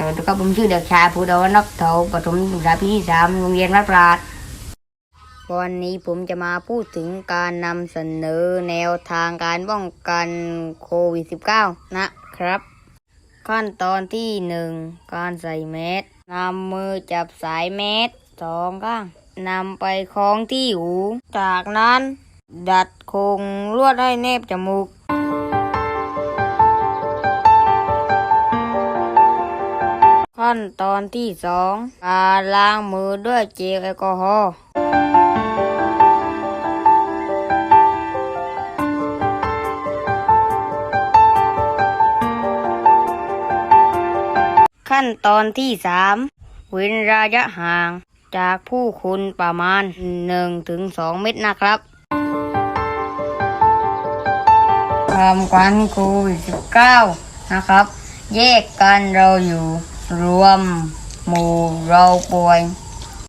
สวัสดีครับผมชื่อเด็กชายภูดาวนักเถาปฐมศึกษาปีที่สามโรงเรียนวัดปราดวันนี้ผมจะมาพูดถึงการนำเสนอแนวทางการป้องกันโควิด -19 นะครับ ขั้นตอนที่หนึ่งการใส่แมสนำมือจับสายแมสสองข้างนำไปคล้องที่หู จากนั้น ดัดโครงลวดให้แนบจมูก ขั้นตอนที่สองการล้างมือด้วยเจลแอลกอฮอล์ขั้นตอนที่สามเว้นระยะห่างจากผู้คนประมาณ 1-2 เมตรนะครับความกันโควิด19นะครับ แยกกันเราอยู่ รวมหมู่เราป่วย